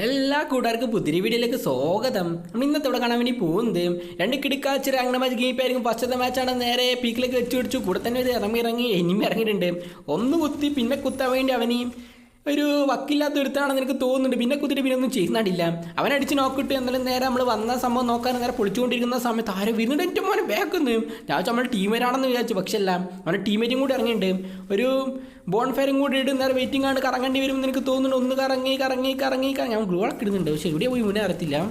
എല്ലാ കൂട്ടുകാർക്കും പുതിരി വീഡിയോയിലേക്ക് സ്വാഗതം. നമ്മൾ ഇന്നത്തെ ഇവിടെ കാണാൻ വേണ്ടി പോകുന്നത് രണ്ട് കിടക്കാച്ചിരി അങ്ങനെ മാച്ച് ഗെയിപ്പായിരിക്കും ഫസ്റ്റത്തെ മാച്ചാണ് നേരെ പീക്കിലേക്ക് വെച്ച് പിടിച്ചു. കൂടെ തന്നെ ഒരു ഇറങ്ങി ഇറങ്ങി ഇനിയും ഇറങ്ങിയിട്ടുണ്ട്. ഒന്ന് കുത്തി പിന്നെ കുത്താൻ വേണ്ടി അവന് ഒരു വക്കില്ലാത്ത ഒരുത്താണെന്ന് എനിക്ക് തോന്നുന്നുണ്ട്. പിന്നെ കുത്തിട്ട് പിന്നെ ഒന്നും ചെയ്യുന്നില്ല അവൻ അടിച്ച് നോക്കിട്ട് എന്നാലും നേരെ നമ്മൾ വന്ന സംഭവം നോക്കാൻ നേരെ പൊളിച്ചുകൊണ്ടിരിക്കുന്ന സമയത്ത് ആരും വരുന്നുണ്ട്. എന്റെ മോനെ ബാക്കുന്നു ഞാൻ നമ്മൾ ടീമേരാണെന്ന് വിചാരിച്ചു പക്ഷെ അല്ല. അവന്റെ ടീമേറ്റും കൂടി ഇറങ്ങിയിട്ടുണ്ട്. ഒരു ബോൺ ഫയറും കൂടി ഇട്ട് നേരെ വെയിറ്റിംഗ് ആണ്. കറങ്ങേണ്ടി വരും എന്ന് എനിക്ക് തോന്നുന്നുണ്ട്. ഒന്ന് കറങ്ങി കറങ്ങി കറങ്ങി. കറങ്ങി ഞാൻ ഗ്ലോളൊക്കെ ഇടുന്നുണ്ട്. പക്ഷേ എവിടെ പോയി? മുന്നേ അറിയത്തില്ല.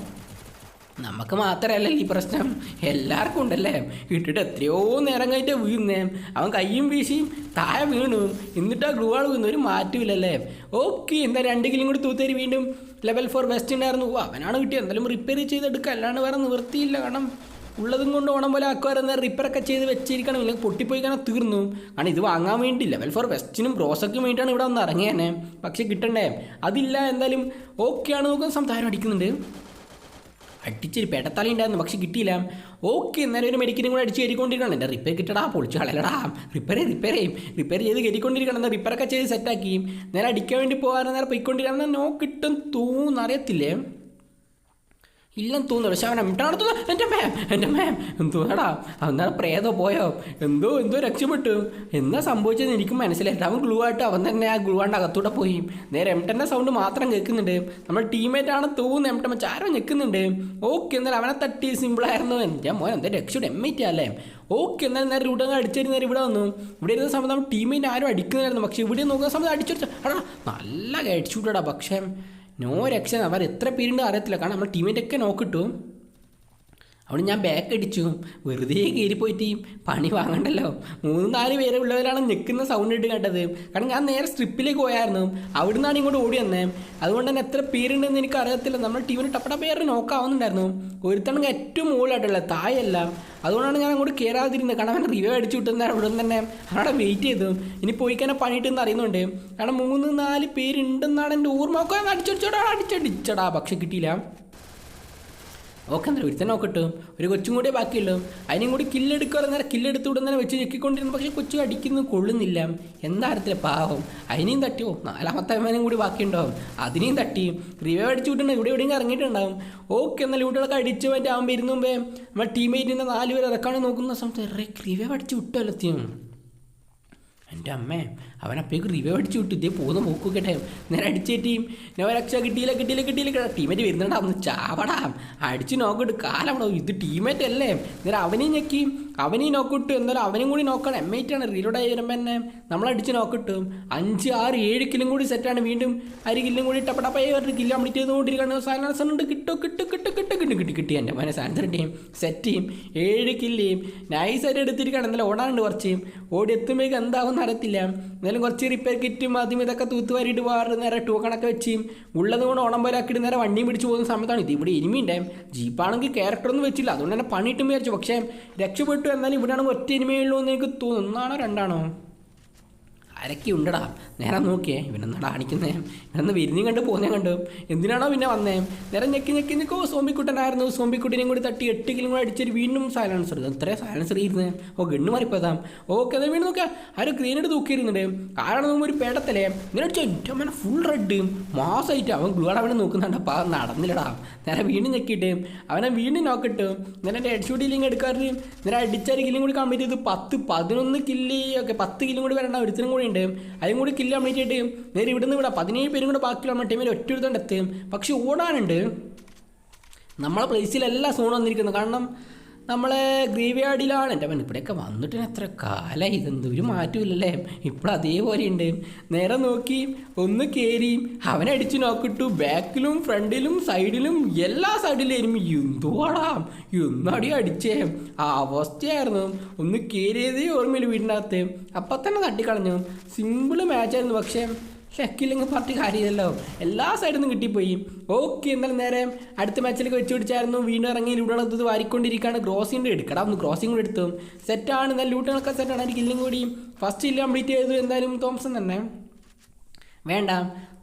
നമുക്ക് മാത്രമല്ല ഈ പ്രശ്നം. എല്ലാവർക്കും ഉണ്ടല്ലേ? ഇട്ടിട്ട് എത്രയോ നേരം കഴിഞ്ഞിട്ട് വീഴുന്നേ. അവൻ കയ്യും വീശിയും താഴെ വീണു. എന്നിട്ട് ആ ഗ്ലൂവാൾ വീണു. ഒരു മാറ്റമില്ലല്ലേ ഓക്കെ എന്താ രണ്ട് കിലും കൂടി തൂത്തേരി വീണ്ടും ലെവൽ ഫോർ വെസ്റ്റ് ഉണ്ടായിരുന്നു. അവനാണ് കിട്ടിയത്. എന്തായാലും റിപ്പയർ ചെയ്തെടുക്കുക അല്ലാണ്ട് വേറെ നിവൃത്തിയില്ല. കാരണം ഉള്ളതും കൊണ്ട് ഓണം പോലെ ആക്കുവാരുന്ന റിപ്പയറൊക്കെ ചെയ്ത് വെച്ചിരിക്കണം. ഇല്ലെങ്കിൽ പൊട്ടിപ്പോയി കാരണം തീർന്നു. കാരണം ഇത് വാങ്ങാൻ വേണ്ടി ലെവൽ ഫോർ വെസ്റ്റിനും ബ്രോസക്കും വേണ്ടിയിട്ടാണ് ഇവിടെ വന്ന് ഇറങ്ങിയേനെ. പക്ഷേ കിട്ടണ്ടേ? അതില്ല. എന്തായാലും ഓക്കെയാണ് നോക്കുന്ന സംസാരം അടിക്കുന്നുണ്ട്. അടിച്ചൊരു പെടത്തല ഉണ്ടായിരുന്നു പക്ഷെ കിട്ടിയില്ല. ഓക്കെ എന്നാലും ഒരു മെഡിക്കലും കൂടെ അടിച്ച് കയറിക്കൊണ്ടിരിക്കണം. എന്റെ റിപ്പയർ കിട്ടടാ പൊളിച്ചു കളയലടാ റിപ്പയർ റിപ്പയർ ചെയ്യും. റിപ്പയർ ചെയ്ത് കയറിക്കൊണ്ടിരിക്കണം. എന്നാൽ റിപ്പയറൊക്കെ ചെയ്ത് സെറ്റാക്കി നേരെ അടിക്കാൻ വേണ്ടി പോകാൻ നേരെ പോയിക്കൊണ്ടിരിക്കണം. നോ കിട്ടും തോന്നറിയത്തില്ലേ ഇല്ലെന്ന് തോന്നുന്നു പക്ഷെ അവൻ എമിട്ടാണ് എന്റെ മാം എന്റെ മാം എന്തുവാടാ അവന്നാണ് പ്രേതോ പോയോ? എന്തോ എന്തോ രക്ഷപ്പെട്ടു. എന്താ സംഭവിച്ചതെന്ന് എനിക്ക് മനസ്സിലായില്ല. അവൻ ഗ്ലൂ ആയിട്ട് അവൻ തന്നെ ആ ഗ്ലൂ ആണ്ട് അകത്തൂടെ പോയി. നേരെ എംട്ടന്റെ സൗണ്ട് മാത്രം കേൾക്കുന്നുണ്ട്. നമ്മൾ ടീമേറ്റ് ആണ് തോന്നുന്നു എംട്ടൻ ചാരോ നിൽക്കുന്നുണ്ട് ഓക്കെ എന്നാൽ അവനെ തട്ടി സിമ്പിളായിരുന്നു എന്റെ മോൻ എന്താ രക്ഷയുടെ എമ്മേറ്റ് അല്ലേ? ഓക്കെ എന്നാൽ നേരെ ഇവിടെ അങ്ങ് നേരെ ഇവിടെ വന്നു. ഇവിടെ ഇരുന്ന സമയത്ത് നമ്മൾ ടീമേറ്റ് ആരും അടിക്കുന്നതായിരുന്നു പക്ഷേ ഇവിടെ നോക്കുന്ന സമയത്ത് അടിച്ചു അടാ നല്ല കൂട്ടാടാ പക്ഷേ. നോ രക്ഷ അവർ എത്ര പേരുണ്ട് അറിയത്തില്ല. കാരണം നമ്മൾ ടീമിന്റെ ഒക്കെ നോക്കിട്ടു അവിടെ ഞാൻ ബാക്ക് അടിച്ചു വെറുതെ കയറി പോയിട്ട് പണി വാങ്ങണ്ടല്ലോ. മൂന്ന് നാല് പേരെ ഉള്ളവരാണ് നിൽക്കുന്ന സൗണ്ട് ഇട്ട് കേട്ടത്. കാരണം ഞാൻ നേരെ സ്ട്രിപ്പിലേക്ക് പോയായിരുന്നു. അവിടെ നിന്നാണ് ഇങ്ങോട്ട് ഓടി വന്നേ. അതുകൊണ്ട് തന്നെ എത്ര പേരുണ്ടെന്ന് എനിക്ക് അറിയത്തില്ല നമ്മുടെ ടീമിന് ടപ്പട പേര് നോക്കാവുന്നുണ്ടായിരുന്നു ഒരുത്തണെങ്കിൽ ഏറ്റവും മുകളിലായിട്ടുള്ള തായല്ല അതുകൊണ്ടാണ് ഞാൻ അങ്ങോട്ട് കയറാതിരുന്നത് കാരണം അവൻ റിവ്യൂ അടിച്ചു വിട്ടുന്ന അവിടെ തന്നെ. അവിടെ വെയിറ്റ് ചെയ്തു. ഇനി പോയിക്കാനെ പണിയിട്ടെന്ന് അറിയുന്നുണ്ട്. കാരണം മൂന്ന് നാല് പേരുണ്ടെന്നാണ് എന്റെ ഓർമ്മ. ഒക്കെ അടിച്ചടിച്ചടാ അടിച്ചടിച്ചടാ. പക്ഷെ കിട്ടിയില്ല. ഓക്കെ എന്തായാലും ഒരുത്തന്നെ നോക്കട്ടു. ഒരു കൊച്ചും കൂടെ ബാക്കിയുള്ളൂ. അതിനും കൂടി കില്ലെടുക്കുക നേരം കില്ലെടുത്ത് വിടുന്നതിനെ വെച്ച് ഞെക്കിക്കൊണ്ടിരുന്നു. പക്ഷേ കൊച്ചു അടിക്കുന്നു കൊള്ളുന്നില്ല. എന്താരത്തില്ല പാവം? അതിനെയും തട്ടിയോ? നാലാമത്തെ അഭിമാനം കൂടി ബാക്കിയുണ്ടാവും. അതിനെയും തട്ടി. റിവൈവ് അടിച്ചു വിട്ടുണ്ട് ഇവിടെ എവിടെയും ഇറങ്ങിയിട്ടുണ്ടാവും. ഓക്കെ എന്നാൽ ഇവിടെയൊക്കെ അടിച്ചു പറ്റി ആകുമ്പോൾ ഇരുന്നു മുമ്പേ നമ്മുടെ ടീമേറ്റിന്റെ നാല് പേര് ഇറക്കാണ് നോക്കുന്ന സമയത്ത് റിവൈവ് അടിച്ച് എത്തിയും എന്റെ അമ്മേ അപ്പേക്ക് റിവ്യൂ അടിച്ചു വിട്ടു. ഇതേ പോകുന്ന പോക്കൊക്കെ നേരെ അടിച്ചേറ്റിയും അക്ഷ കിട്ടിയില്ല കിട്ടിയില്ല കിട്ടിയില്ല. ടീമേറ്റ് വരുന്നുണ്ടാവുന്നു ചാവടാം. അടിച്ച് നോക്കിട്ട് കാലം ഇത് ടീമേറ്റ് അല്ലേ? നേരെ അവനെയും ഞെക്കി. അവനെയും നോക്കിട്ട് എന്തായാലും അവനും കൂടി നോക്കണം. എം ഐറ്റ് ആണ്. റീലോഡ് ആയി വരുമ്പോൾ തന്നെ നമ്മളടിച്ച് നോക്കിട്ട് അഞ്ച് ആറ് ഏഴ് കിലും കൂടി സെറ്റാണ് വീണ്ടും അര കില്ലും കൂടി ടപ്പടപ്പേ ഒരു കില്ല് കംപ്ലീറ്റ് ചെയ്തുകൊണ്ടിരിക്കുകയാണ്. സാധനം ഉണ്ട്. കിട്ടോ കിട്ടു കിട്ടു കിട്ടു കിട്ടു കിട്ടി കിട്ടി എന്റെ മോനെ. സെറ്റ് ചെയ്യും ഏഴ് കില്ലേയും നൈസായിട്ട് എടുത്തിരിക്കുകയാണ്. എന്നാലും ഓടാനുണ്ട് കുറച്ച്. ഓടി എത്തുമ്പോഴേക്ക് എന്താവും അറിയത്തില്ല. എന്നാലും കുറച്ച് റിപ്പയർ കിറ്റും ആദ്യം ഇതൊക്കെ തൂത്തുവാരിയിട്ട് പോകാറ് നേരെ ടോക്കണൊക്കെ വെച്ച് ഉള്ളത് കൊണ്ട് ഓണം പോലെ ആക്കിയിട്ട് നേരെ വണ്ടിയും പിടിച്ച് പോകുന്ന സമയത്താണ്. ഇത് ഇവിടെ ഇനിമിയുണ്ടേ ജീപ്പാണെങ്കിൽ ക്യാരക്ടറൊന്നും വെച്ചില്ല. അതുകൊണ്ട് തന്നെ പണിയിട്ടും വിചാരിച്ചു. പക്ഷേ രക്ഷപ്പെട്ടു എന്നാലും ഇവിടെയാണെങ്കിൽ ഒറ്റ ഇനിമയുള്ളൂ എന്ന് എനിക്ക് തോന്നുന്നു. ഒന്നാണോ രണ്ടാണോ? ആരൊക്കെ ഉണ്ടടാ നേരെ നോക്കിയേ. ഇവനെന്നാടാ കാണിക്കുന്നേ? ഇവനെന്ന് വിരിഞ്ഞ് കണ്ട് പോകുന്നേ കണ്ടു. എന്തിനാണോ പിന്നെ വന്നേ? നേരെ ഞെക്കി ഞെക്കി ഞെക്കോ. സോമ്പിക്കുട്ടനായിരുന്നു സോമ്പിക്കുട്ടിനെയും കൂടി തട്ടി എട്ട് കിലോ കൂടി അടിച്ചൊരു വീണ്ടും സൈലൻസർ ഇത്രയും സൈലൻസർ ഇരുന്നേ ഓ ഗണ്ണ് മാറിപ്പോതാം ഓക്കെ അത് വീണ്ടും നോക്കാം. ആരും ഗ്രീൻ എടുത്ത് നോക്കിയിരുന്നുണ്ട് കാരണം നോക്കുമ്പോൾ ഒരു പേടത്തല്ലേ ഇങ്ങനെ അടിച്ചോ എന്റെ അമ്മ ഫുൾ റെഡ് മാസമായിട്ട് അവൻ ഗ്ലൂടെ അവനെ നോക്കുന്നുണ്ട്. അപ്പം അത് നടന്നില്ലടാ. നേരെ വീണ്ടും ഞെക്കിയിട്ട്. അവനെ വീണ്ടും നോക്കിട്ട് നേരെ ഹെഡ് ഷൂട്ട് കില്ലിങ് എടുക്കാറ്? നേരെ അടിച്ചൊരു കില്ലും കൂടി കംപ്ലീറ്റ് ചെയ്ത് പത്ത് പതിനൊന്ന് കില്ലി ഒക്കെ പത്ത് കില്ലും കൂടി വരേണ്ട. ഒരുത്തനും കൂടി ഉണ്ട്. അതും കൂടി കില്ല് കംപ്ലീറ്റ് ആയിട്ട് നേരെ ഇവിടുന്ന് ഇവിടെ പതിനേഴ് പേരും കൂടെ ബാക്കി നമ്മുടെ ടീമിൽ ഒറ്റ ഒരുത്തോണ്ട് എത്തും പക്ഷേ ഓടാനുണ്ട്. നമ്മളെ പ്ലേസിലല്ല സോൺ വന്നിരിക്കുന്നത് കാരണം നമ്മളെ ഗ്രേവിയാർഡിലാണ് എന്റെ അവൻ ഇവിടെയൊക്കെ വന്നിട്ട് എത്ര കാലമായി ഇതെന്ത് ഒരു മാറ്റമില്ലല്ലേ ഇപ്പോൾ അതേപോലെ ഉണ്ട്. നേരെ നോക്കി ഒന്ന് കയറി അവനടിച്ച് നോക്കിട്ടു ബാക്കിലും ഫ്രണ്ടിലും സൈഡിലും എല്ലാ സൈഡിലും എരുമി എന്തുവാടാ? എന്നടി അടിച്ചേ? ആ അവസ്ഥയായിരുന്നു. ഒന്ന് കയറിയതേ ഓർമ്മയിൽ വീടിന്റെ അകത്ത് അപ്പം തന്നെ തട്ടിക്കളഞ്ഞു. സിമ്പിൾ മാച്ചായിരുന്നു. പക്ഷേ ഷക്കില്ലെങ്കിൽ പാർട്ടി കാര്യമല്ലോ എല്ലാ സൈഡിൽ നിന്നും കിട്ടിപ്പോയി. ഓക്കെ എന്നാലും നേരെ അടുത്ത മാച്ചിലേക്ക് വെച്ച് പിടിച്ചായിരുന്നു. വീണ്ടും ഇറങ്ങി ഇത് വാരിക്കൊണ്ടിരിക്കുകയാണ്. ക്രോസിംഗ് എടുക്കടാ ഒന്ന് ക്രോസിംഗ് കൂടെ എടുത്തു. സെറ്റാണ് എന്നാൽ ലൂട്ടുകളൊക്കെ സെറ്റാണ് അതിന് കില്ലും കൂടി. ഫസ്റ്റ് ഇല്ല കംപ്ലീറ്റ് ചെയ്തു. എന്തായാലും തോംസൺ തന്നെ. വേണ്ട.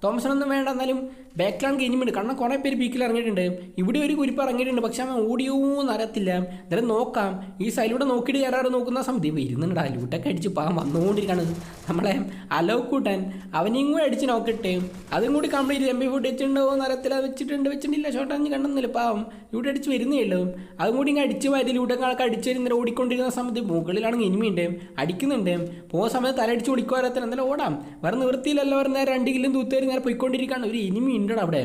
തോംസൺ ഒന്നും വേണ്ട എന്നാലും ബാക്കിലാണ് ഇനിമുണ്ട് കാരണം കുറേ പേര് പീക്കിൽ ഇറങ്ങിയിട്ടുണ്ട്. ഇവിടെ ഒരു കുരിപ്പ് ഇറങ്ങിയിട്ടുണ്ട്. പക്ഷെ അവൻ ഓഡിയോ അറിയത്തില്ല. എന്തായാലും നോക്കാം. ഈ സൈഡിലൂടെ നോക്കിയിട്ട് കയറാറ് നോക്കുന്ന സമയത്ത് വരുന്നുണ്ട് അലൂട്ടൊക്കെ അടിച്ച് പാകം വന്നുകൊണ്ടിരിക്കുകയാണ് നമ്മളെ അലോക്കൂട്ടൻ അവനെയും കൂടെ അടിച്ച് നോക്കട്ടെ അതും കൂടി കംപ്ലീറ്റ് എം ബി ഫുഡ് വെച്ചിട്ടുണ്ടോ അറിയത്തില്ല. വെച്ചിട്ടുണ്ട് വെച്ചിട്ടില്ല. ഷോട്ടാഞ്ഞ് കണ്ടെന്നില്ല പാവം. ഇവിടെ അടിച്ച് വരുന്നേ ഉള്ളൂ. അതും കൂടി ഇങ്ങനെ അടിച്ച് വരി ലൂട്ടങ്ങളൊക്കെ അടിച്ച് വരുന്ന ഓടിക്കൊണ്ടിരിക്കുന്ന സമയത്ത് മുകളിലാണ് ഇനിമിയുണ്ട് അടിക്കുന്നുണ്ട്. പോകുന്ന സമയത്ത് തലയടിച്ച് ഓടിക്കുക അറിയത്തില്ല. എന്തായാലും ഓടാം. വേറെ നിവൃത്തിയിലല്ല നേരെ രണ്ട് കില്ലും തൂത്തേരി നേരെ പോയിക്കൊണ്ടിരിക്കുകയാണ് ഒരു ഇനിമി ഉണ്ടോ അവിടെ.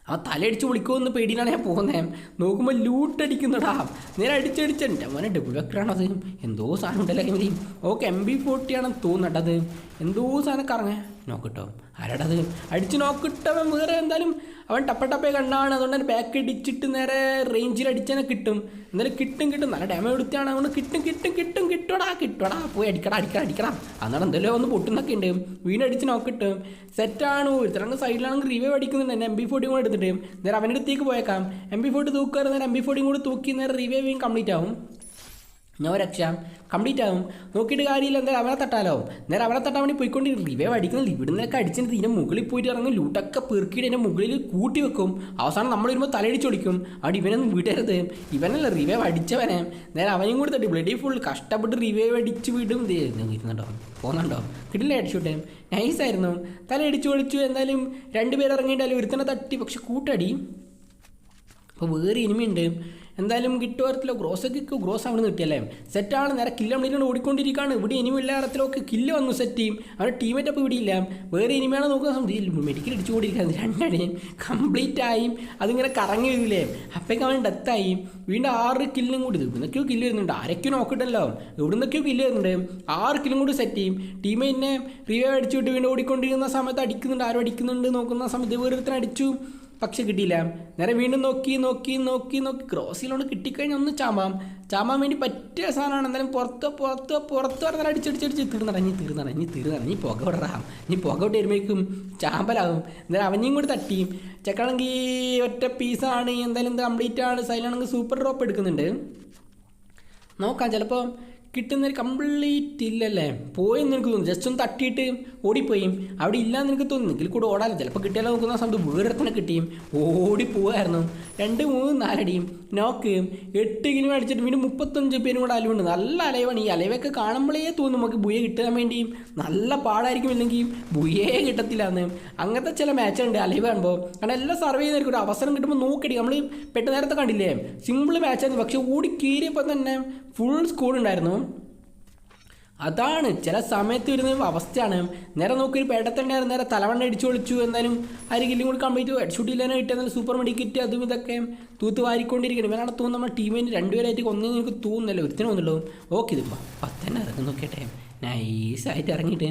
ആ തലയടിച്ച് വിളിക്കുമെന്ന് പേടിയിലാണ് ഞാൻ പോകുന്നത് നോക്കുമ്പോൾ ലൂട്ടടിക്കുന്നടാ നേരെ അടിച്ചടിച്ച മോനെ ഡബിൾ വെക്കറാണത് എന്തോ സാധനം ഉണ്ടല്ലേ കൈമതി ഓക്കെ എം ബി ഫോർട്ടി ആണെന്ന് തോന്നട്ടത് എന്തോ സാധനം കറങ്ങ നോക്കിട്ടോ ആരാടത് അടിച്ച് നോക്കിട്ടവൻ വേറെ എന്തായാലും അവൻ ടപ്പ ടപ്പേ കണ്ടാണ് അതുകൊണ്ട് ബാക്ക് അടിച്ചിട്ട് നേരെ റേഞ്ചിൽ അടിച്ചാൽ കിട്ടും. എന്നാലും കിട്ടും കിട്ടും. നല്ല ഡാമേജ് കൊടുത്തിയാണ് അതുകൊണ്ട് കിട്ടും കിട്ടും കിട്ടും. കിട്ടടാ കിട്ടടാ. പോയി അടിക്കടാ അടിക്കടാ അടിക്കടാ. അന്നാണ് എന്തെല്ലാം ഒന്ന് പൊട്ടുന്നൊക്കെ ഉണ്ട്. വീണടിച്ച് നോക്കിട്ടും സെറ്റാണ് ഒരുത്തരങ്ങ് സൈഡിലാണെങ്കിൽ റിവൈവ് അടിക്കുന്നുണ്ട്. തന്നെ എം ബി ഫോർട്ടി കൂടെ എടുത്തിട്ട്. നേരെ അവന്റെ അടുത്തേക്ക് പോയേക്കാം. എം ബി ഫോർട്ടി തൂക്കാറ്. നേരെ എം ബി ഫോർട്ടിയും കൂടി തൂക്കി നേരെ റിവൈവിങ് കംപ്ലീറ്റ് ആവും. ഞാൻ രക്ഷാം. കംപ്ലീറ്റ് ആവും. നോക്കിയിട്ട് കാര്യമില്ല. എന്തായാലും അവനെ തട്ടാലോ നേരെ അവനെ തട്ടാൻ വേണ്ടി പോയിക്കൊണ്ട് റിവൈവ് അടിക്കുന്നില്ല ഇവിടെ നിന്നൊക്കെ അടിച്ചിട്ട് ഇതിന്റെ മുകളിൽ പോയിട്ട് ഇറങ്ങും ലൂട്ടൊക്കെ പെറുക്കിയിട്ട് എന്റെ മുകളിൽ കൂട്ടി വെക്കും. അവസാനം നമ്മൾ വരുമ്പോൾ തലയിടിച്ചൊടിക്കും. അവിടെ ഇവനൊന്നും വിടരുത്. ഇവനല്ല റിവേവ് അടിച്ചവനെ. നേരെ അവനെയും കൂടി തട്ടി. ബ്ലഡി ഫുൾ കഷ്ടപ്പെട്ട് റിവേവ് അടിച്ച് വിടും. ഇരുന്നുണ്ടോ പോകുന്നുണ്ടോ? കിട്ടില്ല അടിച്ചോട്ടെ നൈസായിരുന്നു തലയടിച്ചു ഒളിച്ചു എന്തായാലും രണ്ടുപേർ ഇറങ്ങിയിട്ടാലും ഒരുത്തനെ തട്ടി. പക്ഷെ കൂട്ടടി. അപ്പോൾ വേറെ ഇനിമയുണ്ട് എന്തായാലും കിട്ടുവാരത്തിലോ ഗ്രോസ് കിക്ക് ഗ്രോസ് അവിടെ നിന്ന് കിട്ടിയല്ലേ സെറ്റാണ് നേരെ കില്ല് നമ്മളിങ്ങനെ ഓടിക്കൊണ്ടിരിക്കുകയാണ് ഇവിടെ ഇനിമ ഇല്ലാത്തലൊക്കെ കില്ല് വന്നു സെറ്റ് ചെയ്യും. അവിടെ ടീമേറ്റ് അപ്പോൾ ഇവിടെ ഇല്ല. വേറെ ഇനിമയാണ് നോക്കുന്ന മെഡിക്കൽ അടിച്ചു കൊണ്ടിരിക്കുന്നത് രണ്ടടിയും കംപ്ലീറ്റ് ആയും. അതിങ്ങനെ കറങ്ങി വരില്ലേ അപ്പോഴേക്കും അവൻ ഡെത്തായി വീണ്ടും ആറ് കില്ലും കൂടി. ഇവിടുന്നൊക്കെയോ കില്ല് വരുന്നുണ്ട്. ആരൊക്കെയോ നോക്കിട്ടല്ലോ ഇവിടുന്നൊക്കെയോ കില്ല് വരുന്നുണ്ട്. ആറ് കില്ലും കൂടി സെറ്റ് ചെയ്യും. ടീമേറ്റിനെ റിവൈവ് അടിച്ചുവിട്ട് വീണ്ടും ഓടിക്കൊണ്ടിരിക്കുന്ന സമയത്ത് അടിക്കുന്നുണ്ട്. ആരും അടിക്കുന്നുണ്ട് നോക്കുന്ന സമയത്ത് വേറെ അടിച്ചു. പക്ഷെ കിട്ടിയില്ല. നേരെ വീണ്ടും നോക്കി നോക്കി നോക്കി നോക്കി. ക്രോസിലോണ്ട് കിട്ടിക്കഴിഞ്ഞാൽ ഒന്ന് ചാമാം ചാമാൻ വേണ്ടി പറ്റിയ സാധനമാണ്. എന്തായാലും പുറത്ത് പുറത്ത് പുറത്ത് പറഞ്ഞാൽ അടിച്ചടിച്ചടിച്ച് തീർന്നട ഇനി തീർന്നട ഇനി തീർന്നട ഇനി പുക വിടറാം ഇനി പുക വിട്ട് വരുമ്പോഴേക്കും ചാമ്പലാകും. എന്നാലും അവനെയും കൂടി തട്ടി ചെക്കാണെങ്കിൽ ഒറ്റ പീസാണ്. എന്തായാലും കംപ്ലീറ്റ് ആണ് സൈലാണെങ്കിൽ സൂപ്പർ ഡ്രോപ്പ് എടുക്കുന്നുണ്ട്. നോക്കാം. ചിലപ്പോൾ കിട്ടുന്നൊരു കംപ്ലീറ്റ് ഇല്ലല്ലേ? പോയെന്ന് എനിക്ക് തോന്നുന്നു. ജസ്റ്റ് ഒന്ന് തട്ടിയിട്ട് ഓടിപ്പോയി. അവിടെ ഇല്ലാന്ന് എനിക്ക് തോന്നുന്നു. എങ്കിൽ കൂടെ ഓടാലോ. ചിലപ്പോൾ കിട്ടിയാലോ നോക്കുന്ന സമയത്ത് വേറെ തന്നെ കിട്ടിയും ഓടിപ്പോവായിരുന്നു. രണ്ട് മൂന്ന് നാലടിയും നോക്ക് എട്ട് കിലോ അടിച്ചിട്ട് പിന്നെ മുപ്പത്തഞ്ച് പേരും കൂടെ അലവുണ്ട് നല്ല അലവാണ് ഈ അലവൊക്കെ കാണുമ്പോഴേ തോന്നും നമുക്ക് ബുയ കിട്ടാൻ വേണ്ടിയും നല്ല പാടായിരിക്കും ഇല്ലെങ്കിൽ ബുയേ കിട്ടത്തില്ല എന്ന് അങ്ങനത്തെ ചില മാച്ചുണ്ട് അലവ് കാണുമ്പോൾ കാരണം എല്ലാം സർവേ ചെയ്തായിരിക്കും ഒരു അവസരം കിട്ടുമ്പോൾ നോക്കിടി. നമ്മൾ പെട്ടെന്ന് നേരത്തെ കണ്ടില്ലേ? സിമ്പിൾ മാച്ചായിരുന്നു പക്ഷേ ഓടി കീറിയപ്പോൾ തന്നെ ഫുൾ സ്കോർ ഉണ്ടായിരുന്നു. അതാണ്. ചില സമയത്ത് വരുന്ന അവസ്ഥയാണ്. നേരെ നോക്കി ഒരു പേട്ടത്തണ്ടായിരുന്നു നേരെ തലവണ്ണ അടിച്ചു ഒളിച്ചു എന്തായാലും അരികിലും കൂടി കംപ്ലീറ്റ് ഹെഡ്ഷൂട്ട് ഇല്ലാതെ കിട്ടിയ സൂപ്പർ മെഡിക്കറ്റ് അതും ഇതൊക്കെ തൂത്ത് വാരിക്കൊണ്ടിരിക്കണം. ഇവനാണ് തോന്നുന്നു നമ്മുടെ ടീമിന് രണ്ടുപേരായിട്ട് ഒന്നും എനിക്ക് തോന്നുന്നില്ല. ഒരുത്തിനും ഒന്നുള്ളൂ ഓക്കെ ഇതിപ്പോൾ പത്തന്നെ ഇറങ്ങി. നോക്കിയട്ടെ. നൈസായിട്ട് ഇറങ്ങിയിട്ട്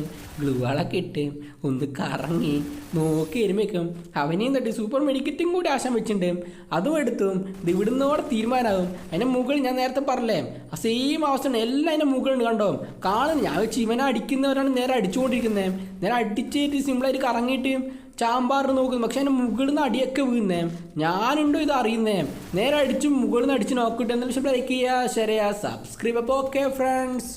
വാളൊക്കെ ഇട്ട് ഒന്ന് കറങ്ങി നോക്കി വരുമ്പോഴേക്കും അവനെയും തട്ടി സൂപ്പർ മെഡിക്കറ്റും കൂടി ആശം വെച്ചിട്ടുണ്ട്. അതും എടുത്തും ഇത് ഇവിടുന്നോടെ തീരുമാനമാകും. അതിന്റെ മുകളിൽ ഞാൻ നേരത്തെ പറഞ്ഞേ ആ സെയിം അവസ്ഥയാണ് എല്ലാം അതിന്റെ മുകളിൽ കണ്ടോ? കാണുന്നു ഞാൻ വെച്ച് ഇവനെ അടിക്കുന്നവരാണ് നേരെ അടിച്ചുകൊണ്ടിരിക്കുന്നത് നേരെ അടിച്ചിട്ട് സിമ്പിളായിട്ട് കറങ്ങിയിട്ട് ചാമ്പാറിന് നോക്കുന്നു. പക്ഷെ അതിന്റെ മുകളിൽ നിന്ന് അടിയൊക്കെ വീഴുന്നേ. ഞാനുണ്ടോ ഇത് അറിയുന്നേ? നേരെ അടിച്ച് മുകളിൽ നിന്ന് അടിച്ച് നോക്കിയിട്ട് ലൈക്ക് ഷെയർ ചെയ്യുക സബ്സ്ക്രൈബ് അപ്പോൾ ഓക്കെ ഫ്രണ്ട്സ്